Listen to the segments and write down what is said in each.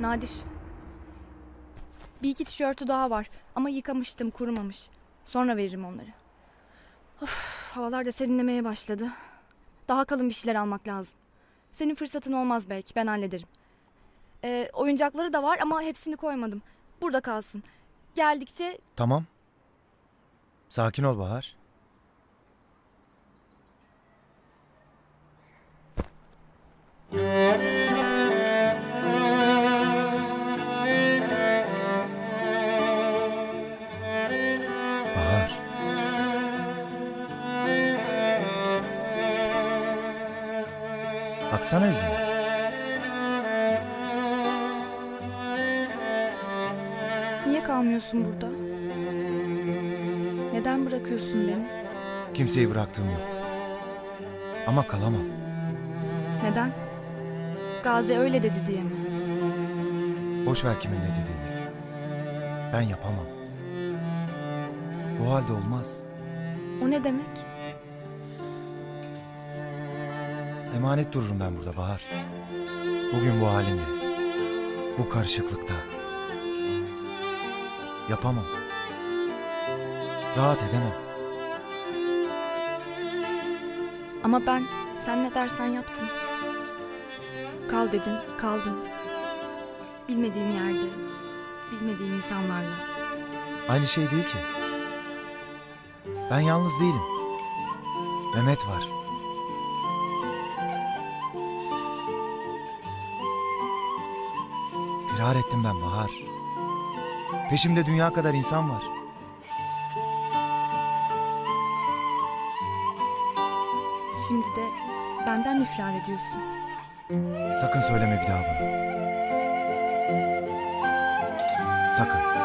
nadir. Bir iki tişörtü daha var ama yıkamıştım kurumamış. Sonra veririm onları. Of, havalar da serinlemeye başladı. Daha kalın bir şeyler almak lazım. Senin fırsatın olmaz belki ben hallederim. Ee, oyuncakları da var ama hepsini koymadım. Burada kalsın. Geldikçe Tamam. Sakin ol. Bahar. Baksana yüzüme. niye kalmıyorsun burada? Neden bırakıyorsun beni? Kimseyi bıraktığım yok. Ama kalamam. Neden? Gazi öyle dedi diye mi? Boş ver kimin ne dediğini. Ben yapamam. Bu halde olmaz. O ne demek? Emanet dururum ben burada Bahar. Bugün bu halimle. Bu karışıklıkta. Yapamam. Rahat edemem. Ama ben sen ne dersen yaptım. Kal dedin, kaldım. Bilmediğim yerde, bilmediğim insanlarla. Aynı şey değil ki. Ben yalnız değilim. Mehmet var. Firar ettim ben Bahar. Peşimde dünya kadar insan var. Şimdi de benden mi firar ediyorsun? Sakın söyleme bir daha bunu. Sakın.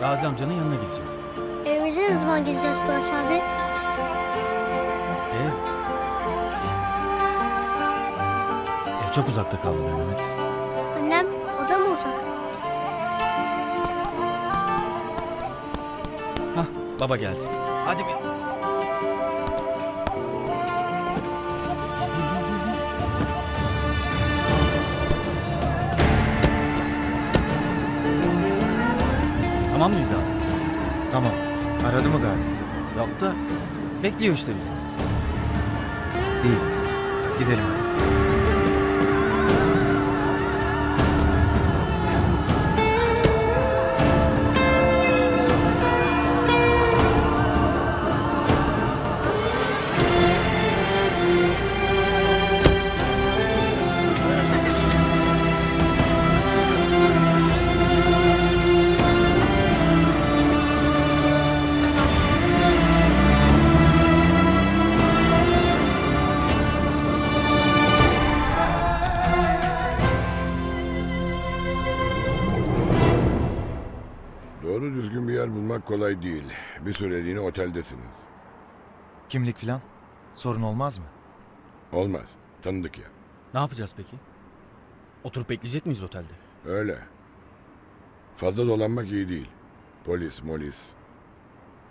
Gazi amcanın yanına gideceğiz. Evimize ne zaman gideceğiz Doğaç abi? Ev. Ev çok uzakta kaldı be Mehmet. Annem o da mı uzak? Hah baba geldi. Hadi bin. Tamam mıyız abi? Tamam. Aradı mı Gazi? Yok da bekliyor işte bizi. İyi. Gidelim hadi. Bir süreliğine oteldesiniz. Kimlik filan? Sorun olmaz mı? Olmaz. Tanıdık ya. Ne yapacağız peki? Oturup bekleyecek miyiz otelde? Öyle. Fazla dolanmak iyi değil. Polis, molis.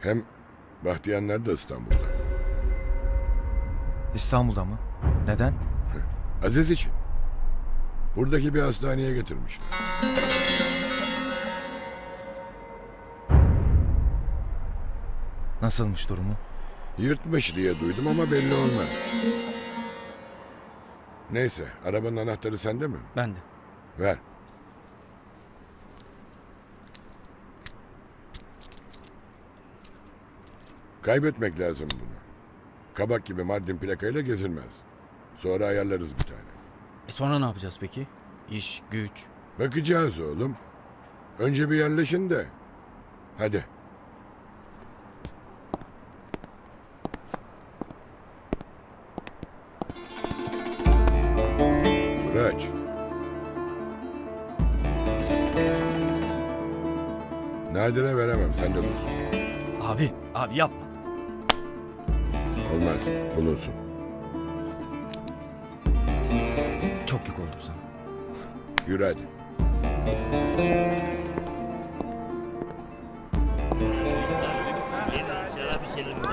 Hem Bahtiyanlar da İstanbul'da. İstanbul'da mı? Neden? Aziz için. Buradaki bir hastaneye getirmiş. Nasılmış durumu? Yırtmış diye duydum ama belli olmaz. Neyse, arabanın anahtarı sende mi? Ben de. Ver. Kaybetmek lazım bunu. Kabak gibi Mardin plakayla gezilmez. Sonra ayarlarız bir tane. E sonra ne yapacağız peki? İş, güç. Bakacağız oğlum. Önce bir yerleşin de. Hadi. Abi, yapma. Olmaz, bulunsun. Çok yük olduk sana. Yürü hadi.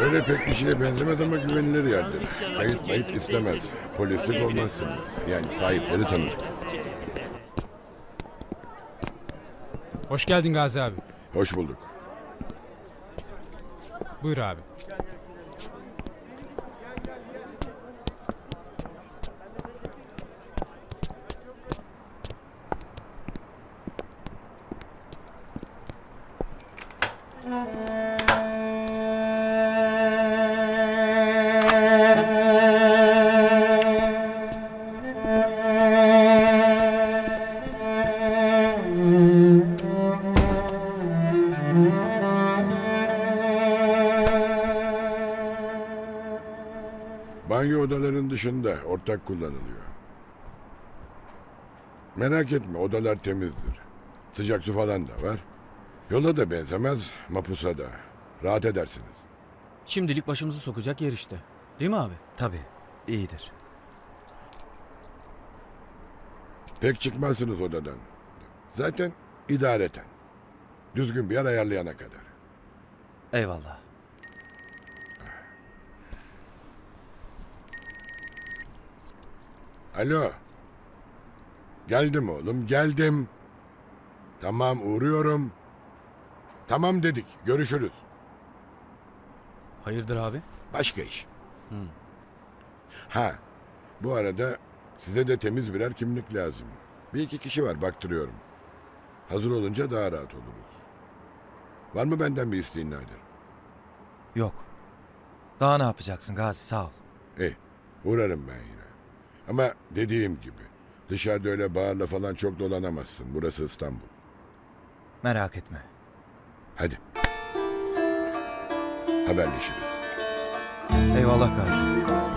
Öyle pek bir şeye benzemez ama güvenilir yerde. Kayıt mayıt istemez. Polislik olmazsınız. Yani sahipleri tanır. Hoş geldin Gazi abi. Hoş bulduk. Buyur abi. Dışında ortak kullanılıyor. Merak etme odalar temizdir. Sıcak su falan da var. Yola da benzemez, mapusa da. Rahat edersiniz. Şimdilik başımızı sokacak yer işte. Değil mi abi? Tabii. iyidir. Pek çıkmazsınız odadan. Zaten idareten. Düzgün bir yer ayarlayana kadar. Eyvallah. Alo. Geldim oğlum, geldim. Tamam, uğruyorum. Tamam dedik, görüşürüz. Hayırdır abi? Başka iş. Ha, bu arada size de temiz birer kimlik lazım. Bir iki kişi var, baktırıyorum. Hazır olunca daha rahat oluruz. Var mı benden bir isteğin Nadir? Yok. Daha ne yapacaksın Gazi sağ ol. İyi, uğrarım ben yine. Ama dediğim gibi, dışarıda öyle bağırla falan çok dolanamazsın. Burası İstanbul. Merak etme. Hadi. Haberleşiriz. Eyvallah Gazi.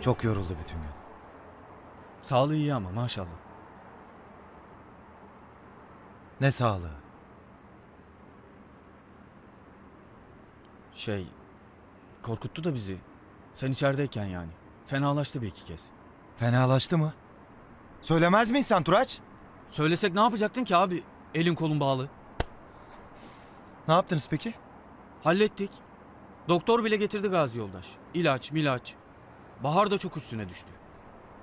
Çok yoruldu bütün gün. Sağlığı iyi ama maşallah. Ne sağlığı. Şey... Korkuttu da bizi. Sen içerideyken yani. Fenalaştı bir iki kez. Fenalaştı mı? Söylemez mi insan Turaç? Söylesek ne yapacaktın ki abi? Elin kolun bağlı. Ne yaptınız peki? Hallettik. Doktor bile getirdi Gazi yoldaş. İlaç, milaç. Bahar da çok üstüne düştü.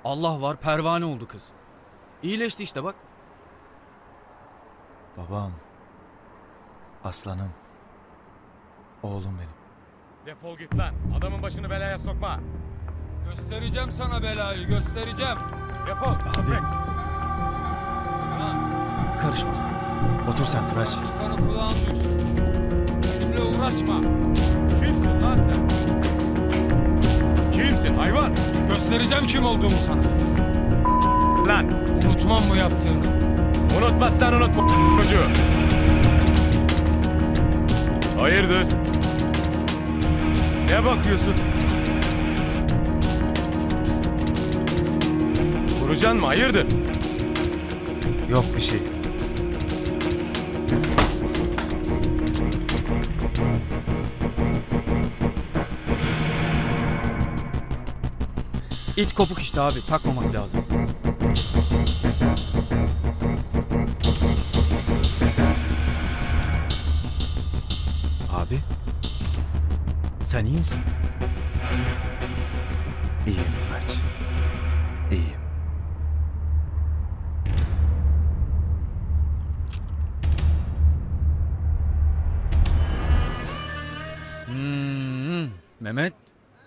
Allah var pervane oldu kız. İyileşti işte bak. Babam. Aslanım. Oğlum benim. Defol git lan. Adamın başını belaya sokma. Göstereceğim sana belayı göstereceğim. Defol. Abi. Karışma sen. Otur sen Turaç. Çıkanı kulağın duysun. Benimle uğraşma. Kimsin lan sen? Kimsin hayvan? Göstereceğim kim olduğumu sana. Lan. Unutmam bu yaptığını. Unutmazsan unutma çocuğu. Hayırdır? Ne bakıyorsun? Vuracaksın mı? Hayırdır? Yok bir şey. İt kopuk işte abi takmamak lazım. Abi. Sen iyi misin? İyiyim Turaç. İyiyim. Hmm, Mehmet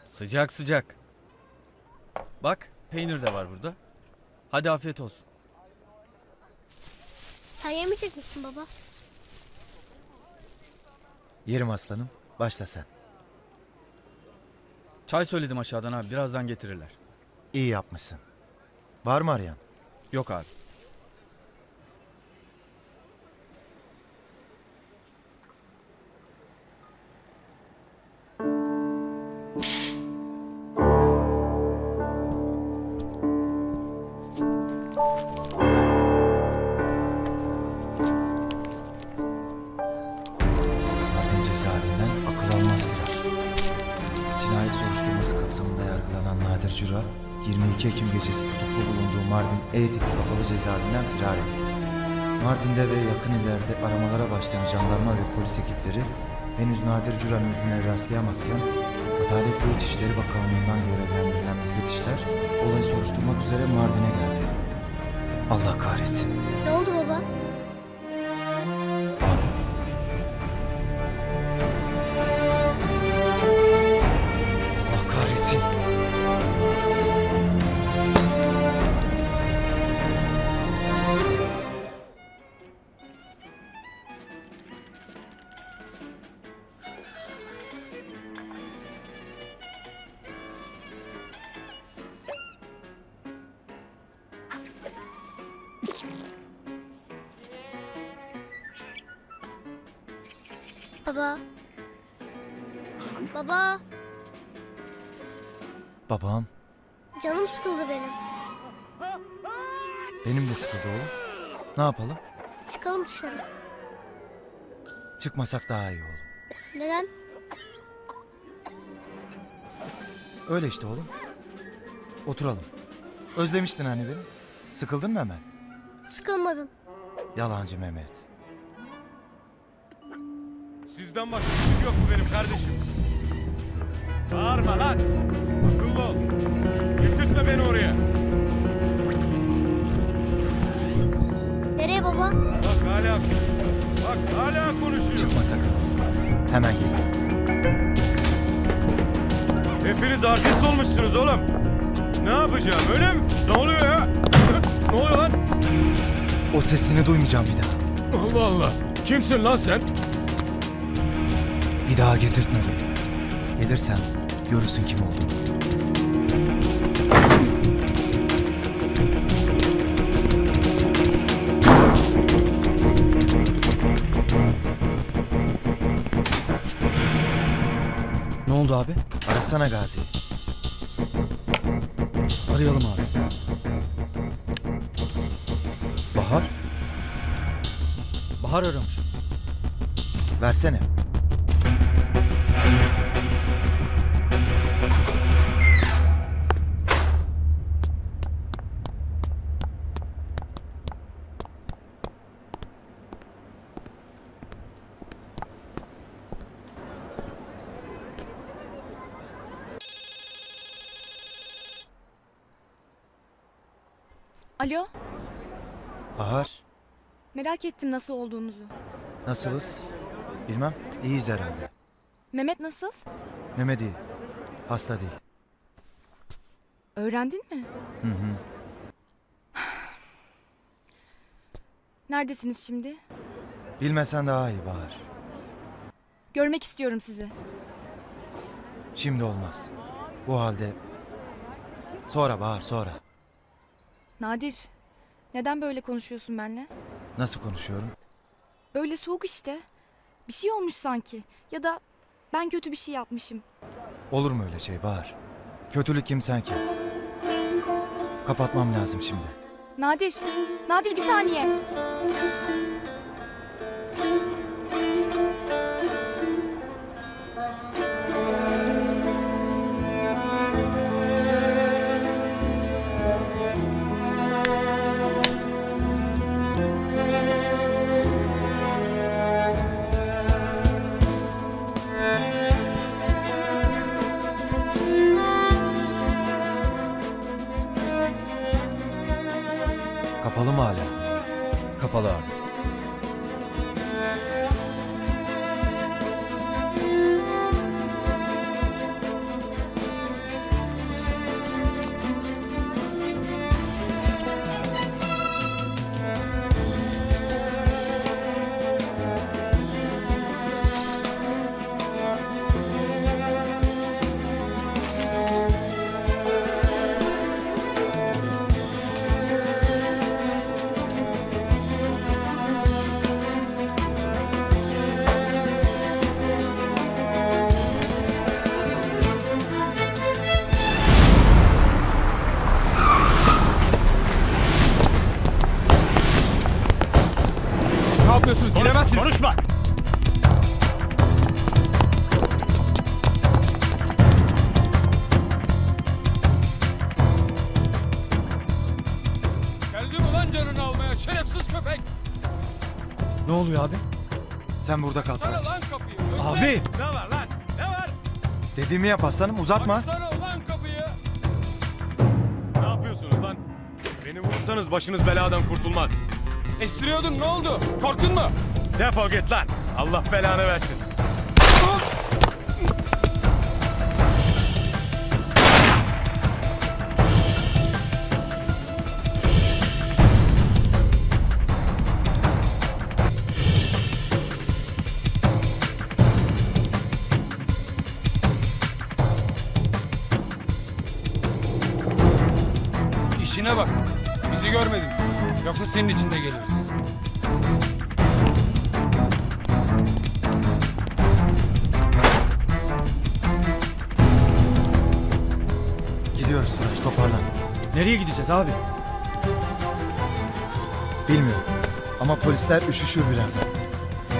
sıcak sıcak. Bak peynir de var burada. Hadi afiyet olsun. Sen yemeyecek misin baba? Yerim aslanım. Başla sen. Çay söyledim aşağıdan abi birazdan getirirler. İyi yapmışsın. Var mı arayan? Yok abi. Ekipleri henüz Nadir Cura'nın izine rastlayamazken Adalet ve İçişleri Bakanlığı'ndan görevlendirilen müfettişler olayı soruşturmak üzere Mardin'e geldi. Allah kahretsin. Ne oldu baba? Babam, Canım sıkıldı benim. benim de sıkıldı oğlum. Ne yapalım? Çıkalım dışarı. Çıkmasak daha iyi oğlum. Neden? Öyle işte oğlum. Oturalım. Özlemiştin hani beni. Sıkıldın mı hemen? Sıkılmadım. Yalancı Mehmet. Sizden başka işim yok mu benim kardeşim? Bağırma lan. Ol. Getirtme beni oraya. Nereye baba? Bak hala konuşuyor. Bak hala konuşuyor. Çıkma sakın. Hemen geliyorum. Hepiniz artist olmuşsunuz oğlum. Ne yapacağım öyle mi? Ne oluyor ya? ne oluyor lan? O sesini duymayacağım bir daha. Allah Allah. Kimsin lan sen? Bir daha getirtme beni. Gelirsen görürsün kim olduğunu. Oldu abi? Arasana Gazi. Arayalım abi. Bahar? Bahar aramış. Versene. Alo, Bahar, merak ettim nasıl olduğunuzu. nasılız? Bilmem, iyiyiz herhalde. Mehmet nasıl? Mehmet iyi. Hasta değil. Öğrendin mi? Hı hı. Neredesiniz şimdi? Bilmesen daha iyi Bahar. Görmek istiyorum sizi. Şimdi olmaz. Bu halde... Sonra Bahar, sonra. Nadir, neden böyle konuşuyorsun benimle? Nasıl konuşuyorum? Öyle soğuk işte. Bir şey olmuş sanki. Ya da ben kötü bir şey yapmışım. Olur mu öyle şey Bahar? Kötülük kim sen ki? Kapatmam lazım şimdi. Nadir, Nadir bir saniye. Kapalı mı hala? Kapalı abi. yapıyorsunuz? Konuş, Giremezsiniz. Konuşma. Geldim ulan canını almaya şerefsiz köpek. Ne oluyor abi? Sen burada kal. Sana lan kapıyı. Önüne. Abi. Ne var lan? Ne var? Dediğimi yap aslanım uzatma. Açsana ulan kapıyı. Ne yapıyorsunuz lan? Beni vurursanız başınız beladan kurtulmaz. Estiriyordun ne oldu? Korktun mu? Defol git lan. Allah belanı versin. İşine bak. Yoksa senin için de geliriz. Gidiyoruz Turaç toparlan. Nereye gideceğiz abi? Bilmiyorum. Ama polisler üşüşür birazdan.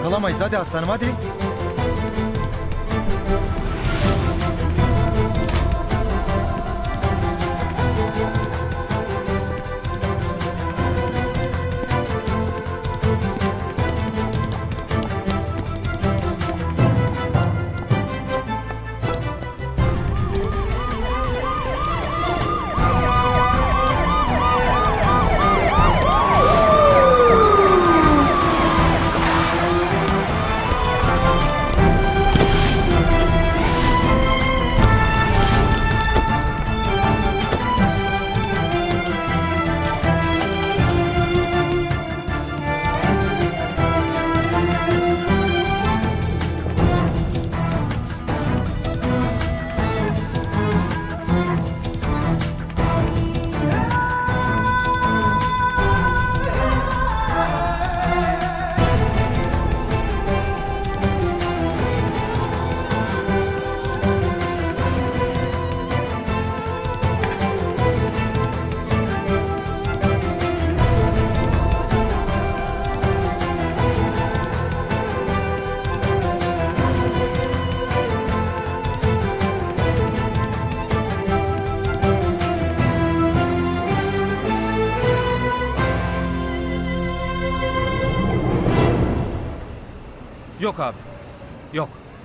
Kalamayız hadi aslanım hadi.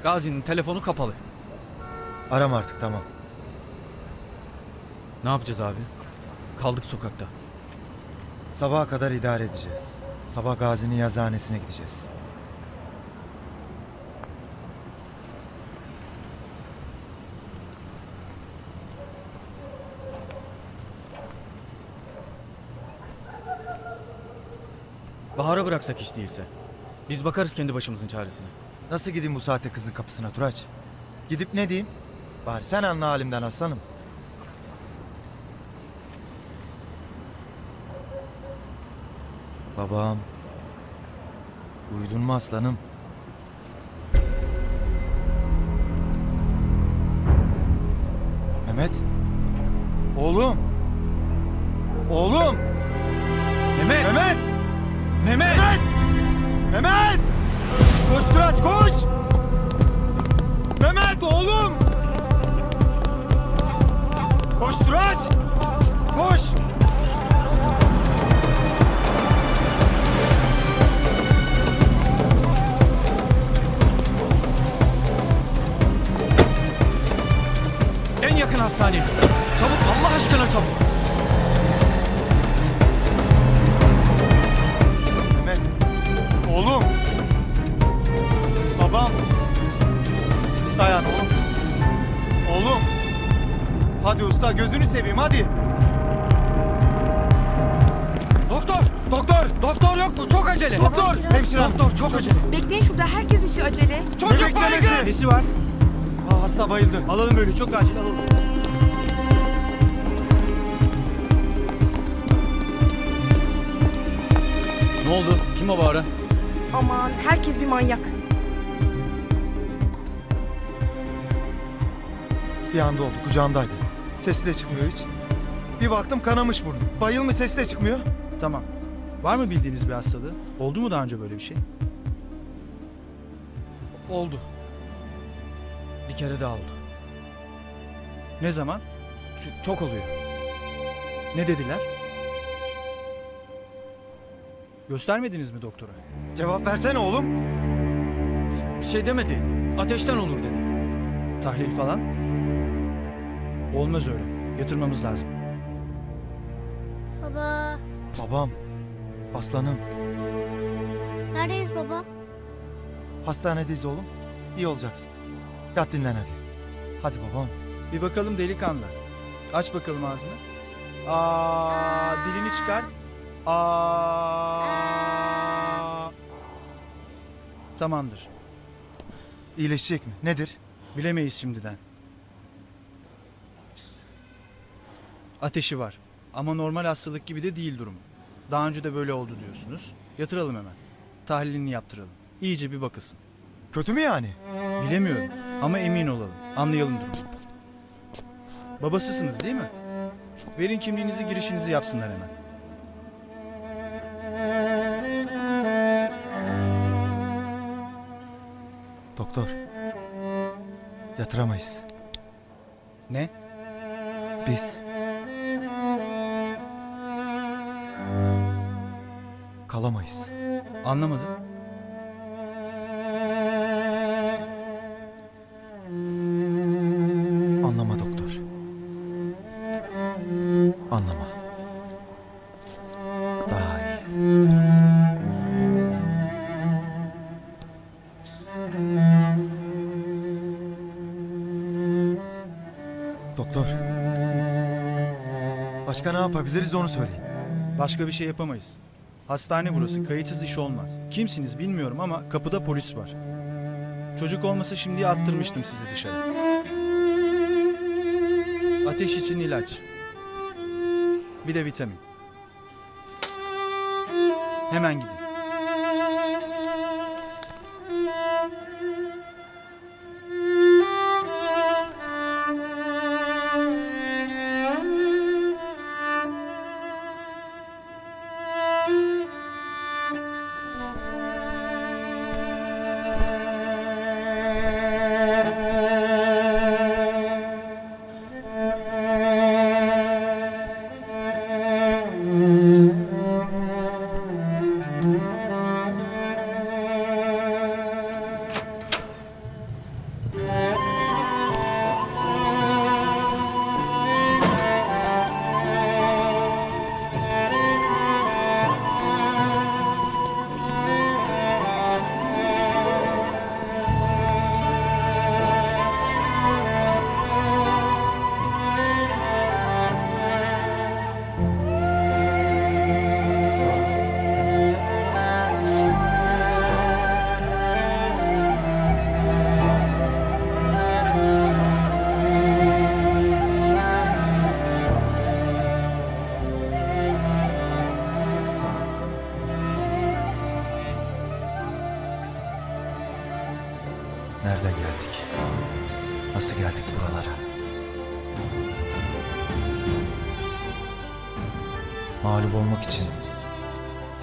Gazi'nin telefonu kapalı. Aram artık tamam. Ne yapacağız abi? Kaldık sokakta. Sabaha kadar idare edeceğiz. Sabah Gazi'nin yazıhanesine gideceğiz. Bahar'a bıraksak hiç değilse. Biz bakarız kendi başımızın çaresine. Nasıl gideyim bu saatte kızın kapısına Turaç? Gidip ne diyeyim? Bari sen anla halimden aslanım. Babam. Uyudun mu aslanım? Mehmet. Oğlum. Oğlum. Mehmet! Mehmet. Mehmet! Mehmet. Mehmet. Koş Turaç koş. Mehmet oğlum. Koş Turaç. Koş. En yakın hastane. Çabuk Allah aşkına çabuk. Mehmet. Oğlum. Hadi usta gözünü seveyim hadi. Doktor! Doktor. Doktor yok mu? Çok acele. Doktor. Hemşire hanım. Doktor çok acele. Bekleyin şurada herkes işi acele. Çocuk baygın. Nesi var? Ha, hasta bayıldı. Alalım böyle çok acil alalım. Ne oldu? Kim o bağıran? Aman herkes bir manyak. Bir anda oldu kucağımdaydı. Sesi de çıkmıyor hiç. Bir baktım kanamış burnu. Bayılmış sesi de çıkmıyor. Tamam. Var mı bildiğiniz bir hastalığı? Oldu mu daha önce böyle bir şey? Oldu. Bir kere daha oldu. Ne zaman? Ç- çok oluyor. Ne dediler? Göstermediniz mi doktora? Cevap versene oğlum. Bir şey demedi. Ateşten olur dedi. Tahlil falan? Olmaz öyle. Yatırmamız lazım. Baba. Babam. Aslanım. Neredeyiz baba? Hastanedeyiz oğlum. İyi olacaksın. Yat dinlen hadi. Hadi babam. Bir bakalım delikanlı. Aç bakalım ağzını. Aa, dilini çıkar. Aa. Tamamdır. İyileşecek mi? Nedir? Bilemeyiz şimdiden. Ateşi var. Ama normal hastalık gibi de değil durumu. Daha önce de böyle oldu diyorsunuz. Yatıralım hemen. Tahlilini yaptıralım. İyice bir bakılsın. Kötü mü yani? Bilemiyorum ama emin olalım. Anlayalım durumu. Babasısınız değil mi? Verin kimliğinizi girişinizi yapsınlar hemen. Doktor. Yatıramayız. Ne? Biz. Kalamayız. Anlamadım. Anlama doktor. Anlama. Daha iyi. Doktor. Başka ne yapabiliriz onu söyleyin. Başka bir şey yapamayız. Hastane burası. Kayıtsız iş olmaz. Kimsiniz bilmiyorum ama kapıda polis var. Çocuk olmasa şimdiye attırmıştım sizi dışarı. Ateş için ilaç. Bir de vitamin. Hemen gidin.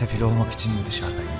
Sefil olmak için mi dışarıdayım?